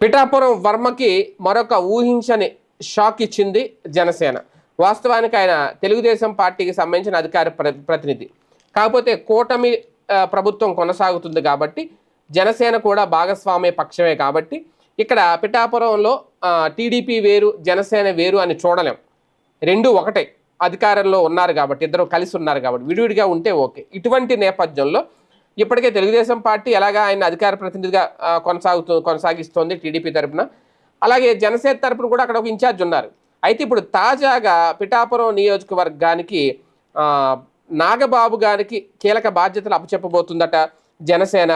పిఠాపురం వర్మకి మరొక ఊహించని షాక్ ఇచ్చింది జనసేన. వాస్తవానికి ఆయన తెలుగుదేశం పార్టీకి సంబంధించిన అధికార ప్రతినిధి. కాకపోతే కూటమి ప్రభుత్వం కొనసాగుతుంది కాబట్టి జనసేన కూడా భాగస్వామ్య పక్షమే కాబట్టి ఇక్కడ పిఠాపురంలో టీడీపీ వేరు జనసేన వేరు అని చూడలేం. రెండు ఒకటే. అధికారంలో ఉన్నారు కాబట్టి ఇద్దరు కలిసి ఉన్నారు కాబట్టి విడివిడిగా ఉంటే ఓకే. ఇటువంటి నేపథ్యంలో ఇప్పటికే తెలుగుదేశం పార్టీ ఎలాగా ఆయన అధికార ప్రతినిధిగా కొనసాగుతూ కొనసాగిస్తోంది టీడీపీ తరఫున అలాగే జనసేన తరఫున కూడా అక్కడ ఒక ఇన్ఛార్జ్ ఉన్నారు. అయితే ఇప్పుడు తాజాగా పిఠాపురం నియోజకవర్గానికి నాగబాబు గారికి కీలక బాధ్యతలు అప్పచెప్పబోతుందట జనసేన.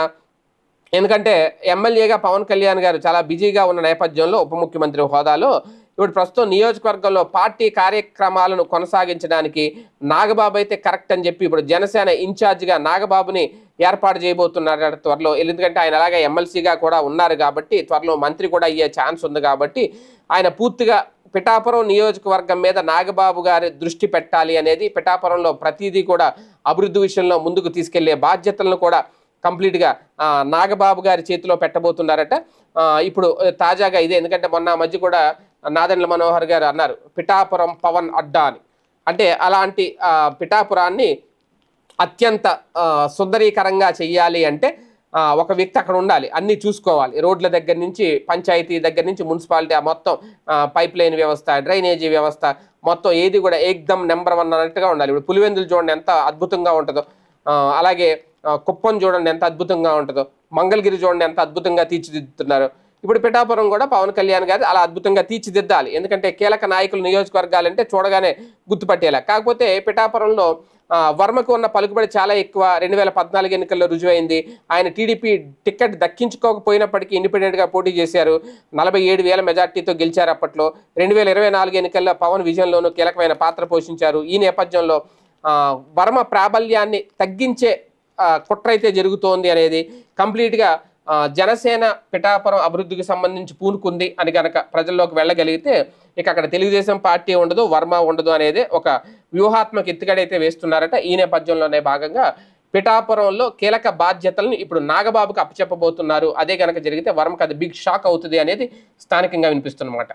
ఎందుకంటే ఎమ్మెల్యేగా పవన్ కళ్యాణ్ గారు చాలా బిజీగా ఉన్న నేపథ్యంలో ఉప ముఖ్యమంత్రి హోదాలో ఇప్పుడు ప్రస్తుతం నియోజకవర్గంలో పార్టీ కార్యక్రమాలను కొనసాగించడానికి నాగబాబు అయితే కరెక్ట్ అని చెప్పి ఇప్పుడు జనసేన ఇన్ఛార్జిగా నాగబాబుని ఏర్పాటు చేయబోతున్నారు త్వరలో. ఎందుకంటే ఆయన అలాగే ఎమ్మెల్సీగా కూడా ఉన్నారు కాబట్టి త్వరలో మంత్రి కూడా అయ్యే ఛాన్స్ ఉంది కాబట్టి ఆయన పూర్తిగా పిఠాపురం నియోజకవర్గం మీద నాగబాబు గారి దృష్టి పెట్టాలి అనేది పిఠాపురంలో ప్రతిదీ కూడా అభివృద్ధి విషయంలో ముందుకు తీసుకెళ్ళే బాధ్యతలను కూడా కంప్లీట్గా నాగబాబు గారి చేతిలో పెట్టబోతున్నారట. ఇప్పుడు తాజాగా ఇదే. ఎందుకంటే మొన్న మధ్య కూడా నాదెండ్ల మనోహర్ గారు అన్నారు పిఠాపురం పవన్ అడ్డా అని. అంటే అలాంటి పిఠాపురాన్ని అత్యంత సుందరీకరంగా చెయ్యాలి అంటే ఒక వ్యక్తి అక్కడ ఉండాలి అన్నీ చూసుకోవాలి. రోడ్ల దగ్గర నుంచి పంచాయతీ దగ్గర నుంచి మున్సిపాలిటీ ఆ మొత్తం పైప్ లైన్ వ్యవస్థ డ్రైనేజీ వ్యవస్థ మొత్తం ఏది కూడా ఏకదమ్ నెంబర్ వన్ అన్నట్టుగా ఉండాలి. ఇప్పుడు పులివెందులు చూడండి ఎంత అద్భుతంగా ఉంటుందో అలాగే కుప్పం చూడండి ఎంత అద్భుతంగా ఉంటుందో మంగళగిరి చూడండి ఎంత అద్భుతంగా తీర్చిదిద్దుతున్నారు. ఇప్పుడు పిఠాపురం కూడా పవన్ కళ్యాణ్ గారు అలా అద్భుతంగా తీర్చిదిద్దాలి. ఎందుకంటే కీలక నాయకులు నియోజకవర్గాలంటే చూడగానే గుర్తుపట్టేలా. కాకపోతే పిఠాపురంలో వర్మకు ఉన్న పలుకుబడి చాలా ఎక్కువ రెండు వేల పద్నాలుగు ఎన్నికల్లో రుజువైంది. ఆయన టీడీపీ టికెట్ దక్కించుకోకపోయినప్పటికీ ఇండిపెండెంట్గా పోటీ చేశారు. నలభై ఏడు వేల మెజార్టీతో గెలిచారు అప్పట్లో. రెండు వేల ఇరవై నాలుగు ఎన్నికల్లో పవన్ విజయంలోనూ కీలకమైన పాత్ర పోషించారు. ఈ నేపథ్యంలో వర్మ ప్రాబల్యాన్ని తగ్గించే కుట్ర అయితే జరుగుతోంది అనేది కంప్లీట్గా జనసేన పిఠాపురం అభివృద్ధికి సంబంధించి పూనుకుంది అని కనుక ప్రజల్లోకి వెళ్ళగలిగితే ఇక అక్కడ తెలుగుదేశం పార్టీ ఉండదు వర్మ ఉండదు అనేది ఒక వ్యూహాత్మక ఎత్తుగడైతే వేస్తున్నారట. ఈ నేపథ్యంలోనే భాగంగా పిఠాపురంలో కీలక బాధ్యతలను ఇప్పుడు నాగబాబుకు అప్పచెప్పబోతున్నారు. అదే కనుక జరిగితే వర్మకు అది బిగ్ షాక్ అవుతుంది అనేది స్థానికంగా వినిపిస్తున్నమాట.